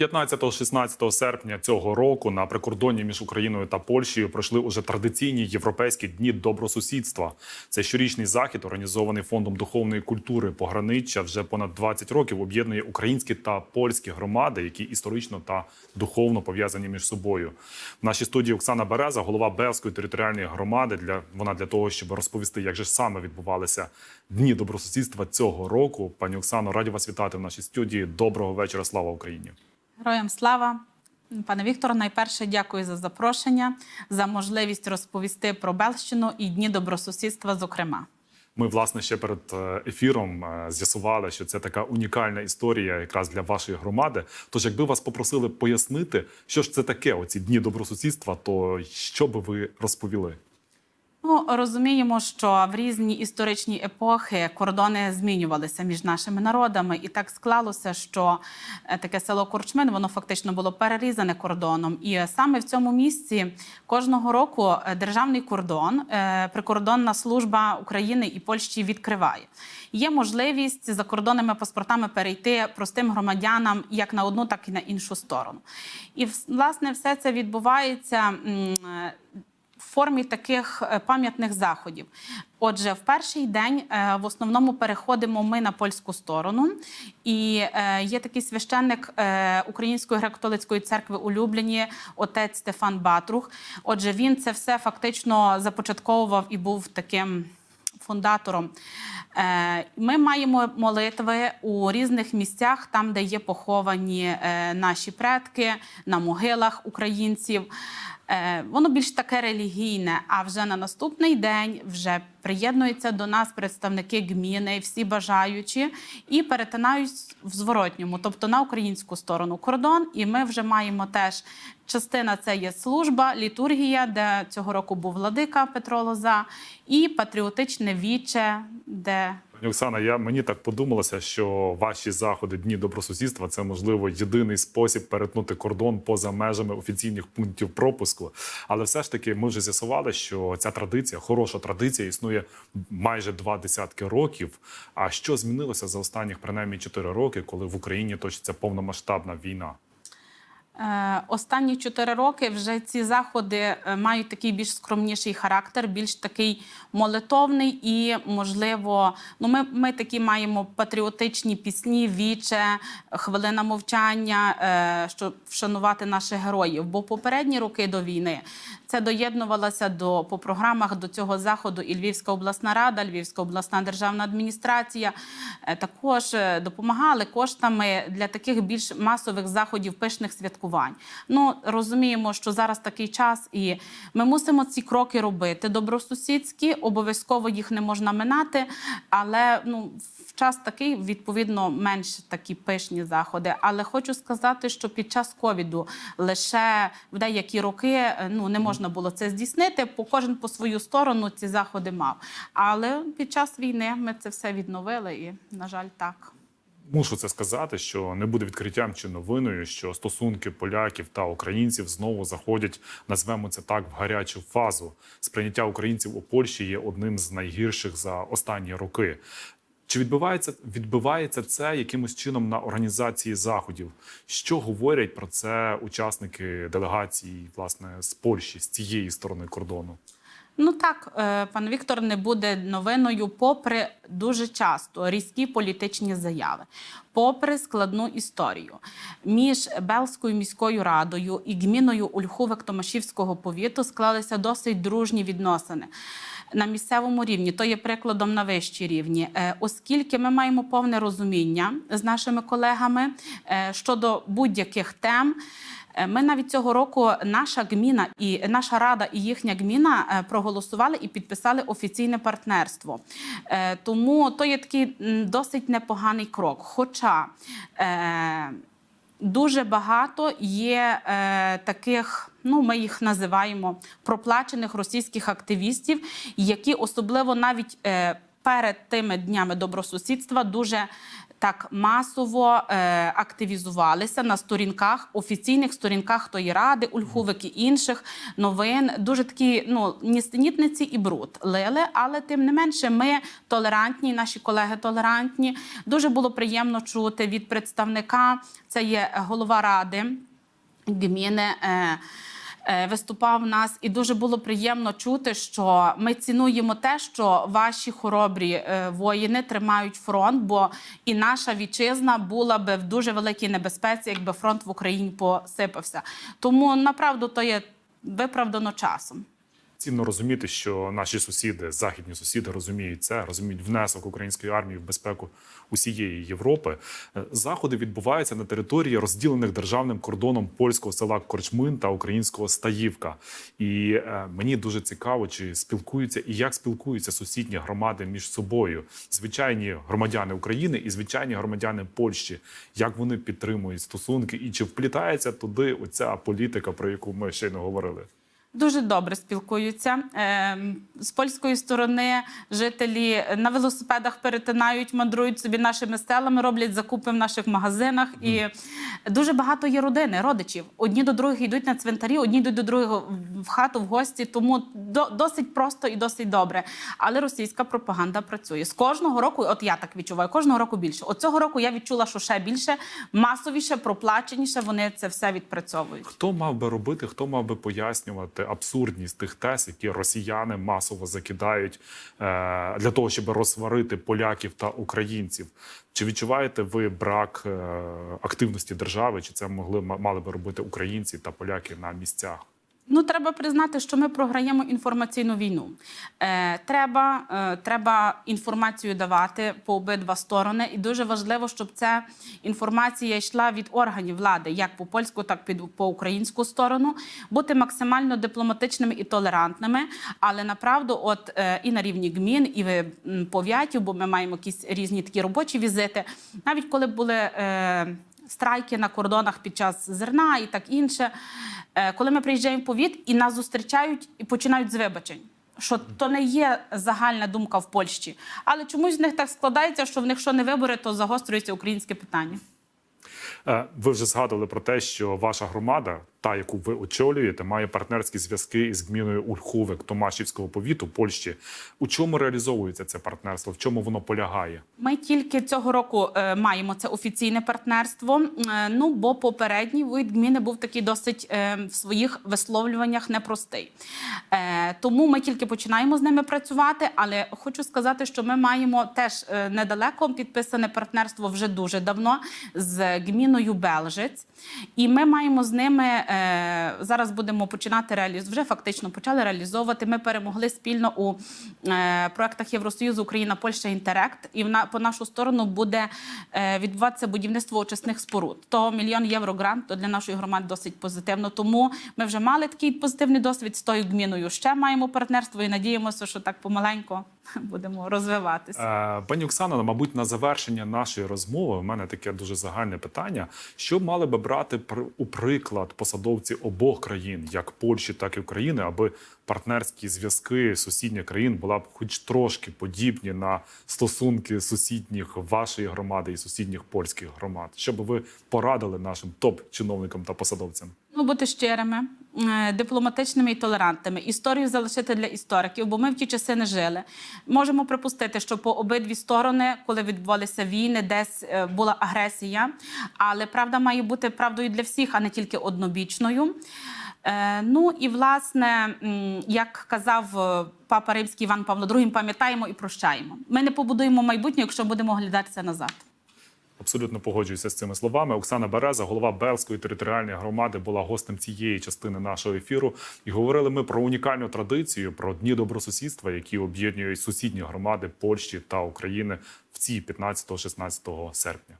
15-16 серпня цього року на прикордонні між Україною та Польщею пройшли уже традиційні європейські дні добросусідства. Це щорічний захід, організований фондом духовної культури пограниччя. Вже понад 20 років об'єднує українські та польські громади, які історично та духовно пов'язані між собою. В нашій студії Оксана Береза, голова Бевської територіальної громади. Для вона для того, щоб розповісти, як же саме відбувалися дні добросусідства цього року. Пані Оксано, раді вас вітати в нашій студії. Доброго вечора. Слава Україні. Героям слава. Пане Вікторе, найперше дякую за запрошення, за можливість розповісти про Белщину і дні добросусідства, зокрема. Ми, власне, ще перед е, ефіром е, з'ясували, що це така унікальна історія якраз для вашої громади. Тож, якби вас попросили пояснити, що ж це таке, оці дні добросусідства, то що би ви розповіли? Ну, розуміємо, що в різні історичні епохи кордони змінювалися між нашими народами, і так склалося, що е, таке село Корчмин воно фактично було перерізане кордоном. І саме в цьому місці кожного року е, державний кордон, е, прикордонна служба України і Польщі відкриває. Є можливість за кордонними паспортами перейти простим громадянам як на одну, так і на іншу сторону. І власне все це відбувається. Формі таких е, пам'ятних заходів. Отже, в перший день е, в основному переходимо ми на польську сторону, і е, є такий священник Української греко-католицької церкви улюблені, отець Стефан Батрух. Отже, він це все фактично започатковував і був таким фундатором. Ми маємо молитви у різних місцях, там, де є поховані наші предки, на могилах українців. Е, Воно більш таке релігійне. А вже на наступний день вже приєднуються до нас представники гміни, всі бажаючі, і перетинають в зворотньому, тобто на українську сторону кордон. І ми вже маємо теж частина це є служба, літургія, де цього року був владика Петро Лоза, і патріотичне віче, де Пані Оксана, я мені так подумалося, що ваші заходи дні добросусідства це можливо єдиний спосіб перетнути кордон поза межами офіційних пунктів пропуску. Але все ж таки, ми вже з'ясували, що ця традиція, хороша традиція, існує майже два десятки років. А що змінилося за останніх принаймні чотири роки, коли в Україні точиться повномасштабна війна? Е, Останні чотири роки вже ці заходи е, мають такий більш скромніший характер, більш такий молитовний і, можливо, ну ми, ми такі маємо патріотичні пісні, віче, хвилина мовчання, е, щоб вшанувати наших героїв. Бо попередні роки до війни це доєднувалося до по програмах до цього заходу і Львівська обласна рада, Львівська обласна державна адміністрація е, також е, допомагали коштами для таких більш масових заходів, пишних святкувань. Ну розуміємо, що зараз такий час, і ми мусимо ці кроки робити. Добросусідські, обов'язково їх не можна минати, але ну. В час такий відповідно менш такі пишні заходи. Але хочу сказати, що під час ковіду лише в деякі роки е, ну не можна було це здійснити, бо кожен по свою сторону ці заходи мав. Але під час війни ми це все відновили, і на жаль, так. Мушу це сказати, що не буде відкриттям чи новиною, що стосунки поляків та українців знову заходять, назвемо це так, в гарячу фазу. Сприйняття українців у Польщі є одним з найгірших за останні роки. Чи відбувається відбувається це якимось чином на організації заходів? Що говорять про це учасники делегації, власне, з Польщі, з цієї сторони кордону? Ну так, е, пан Віктор не буде новиною, попри дуже часто різкі політичні заяви, попри складну історію між Белською міською радою і гміною Ольховик Томашівського повіту склалися досить дружні відносини. На місцевому рівні то є прикладом на вищій рівні, Е, оскільки ми маємо повне розуміння з нашими колегами е, щодо будь-яких тем. Е, Ми навіть цього року наша гміна і наша рада і їхня гміна е, проголосували і підписали офіційне партнерство. Е, Тому то є такий досить непоганий крок. Хоча дуже багато є таких, ну ми їх називаємо проплачених російських активістів, які особливо навіть перед тими днями добросусідства дуже так масово е, активізувалися на сторінках, офіційних сторінках тої ради, Ульховик і інших новин. Дуже такі ну ністенітниці і бруд лили, але тим не менше, ми толерантні, наші колеги толерантні. Дуже було приємно чути від представника. Це є голова ради гміни. Е, Виступав у нас, і дуже було приємно чути, що ми цінуємо те, що ваші хоробрі е, воїни тримають фронт, бо і наша вітчизна була би в дуже великій небезпеці, якби фронт в Україні посипався. Тому направду то є виправдано часом. Цінно розуміти, що наші сусіди, західні сусіди, розуміють це, розуміють внесок української армії в безпеку усієї Європи. Е, Заходи відбуваються на території розділених державним кордоном польського села Корчмин та українського Стаївка. І е, мені дуже цікаво, чи спілкуються і як спілкуються сусідні громади між собою, звичайні громадяни України і звичайні громадяни Польщі, як вони підтримують стосунки, і чи вплітається туди оця політика, про яку ми щойно говорили. Дуже добре спілкуються. Ем, З польської сторони жителі на велосипедах перетинають, мандрують собі нашими селами, роблять закупи в наших магазинах. І дуже багато є родини, родичів. Одні до других йдуть на цвинтарі, одні йдуть до другого в хату в гості. Тому до- досить просто і досить добре. Але російська пропаганда працює з кожного року. От я так відчуваю, кожного року більше. От цього року я відчула, що ще більше, масовіше, проплаченіше. Вони це все відпрацьовують. Хто мав би робити, хто мав би пояснювати абсурдність тих тез, які росіяни масово закидають е, для того, щоб розсварити поляків та українців? Чи відчуваєте ви брак е, активності держави? Чи це могли мали би робити українці та поляки на місцях? Ну, треба признати, що ми програємо інформаційну війну. Е, треба, е, треба інформацію давати по обидва сторони, і дуже важливо, щоб ця інформація йшла від органів влади, як по польську, так і по українську сторону, бути максимально дипломатичними і толерантними. Але направду, от е, і на рівні гмін, і в пов'ятів, бо ми маємо якісь різні такі робочі візити. Навіть коли були. Е, страйки на кордонах під час зерна і так інше. Е, Коли ми приїжджаємо в повіт і нас зустрічають і починають з вибачень. Що то не є загальна думка в Польщі, але чомусь з них так складається, що в них що не вибори, то загострюється українське питання. Е, Ви вже згадували про те, що ваша громада, та яку ви очолюєте, має партнерські зв'язки із гміною Ульховик Томашівського повіту Польщі. У чому реалізовується це партнерство? В чому воно полягає? Ми тільки цього року е, маємо це офіційне партнерство. Е, ну бо попередній вид гміни був такий досить в своїх висловлюваннях непростий. Тому ми тільки починаємо з ними працювати. Але хочу сказати, що ми маємо теж недалеко підписане партнерство вже дуже давно з гміною Белжиць, і ми маємо з ними е, зараз будемо починати реалізувати. Вже фактично почали реалізовувати. Ми перемогли спільно у е, проектах Євросоюзу Україна, Польща Інтерект. І по нашу сторону буде е, відбуватися будівництво очисних споруд. То мільйон євро грант для нашої громади досить позитивно. Тому ми вже мали такий позитивний досвід з тою гміною. Ще маємо партнерство і надіємося, що так помаленько будемо розвиватися. Пані Оксана, мабуть, на завершення нашої розмови у мене таке дуже загальне питання: що мали би брати у приклад посадовці обох країн, як Польщі, так і України, аби партнерські зв'язки сусідніх країн була б хоч трошки подібні на стосунки сусідніх вашої громади і сусідніх польських громад? Що ви порадили нашим топ-чиновникам та посадовцям? Ну, бути щирими, е, дипломатичними і толерантними. Історію залишити для істориків, бо ми в ті часи не жили. Можемо припустити, що по обидві сторони, коли відбувалися війни, десь е, була агресія. Але правда має бути правдою для всіх, а не тільки однобічною. Е, Ну і власне, як казав папа римський Іван Павло II, пам'ятаємо і прощаємо. Ми не побудуємо майбутнє, якщо будемо оглядатися назад. Абсолютно погоджуюся з цими словами. Оксана Береза, голова Белської територіальної громади, була гостем цієї частини нашого ефіру. І говорили ми про унікальну традицію, про дні добросусідства, які об'єднують сусідні громади Польщі та України в ці 15-16 серпня.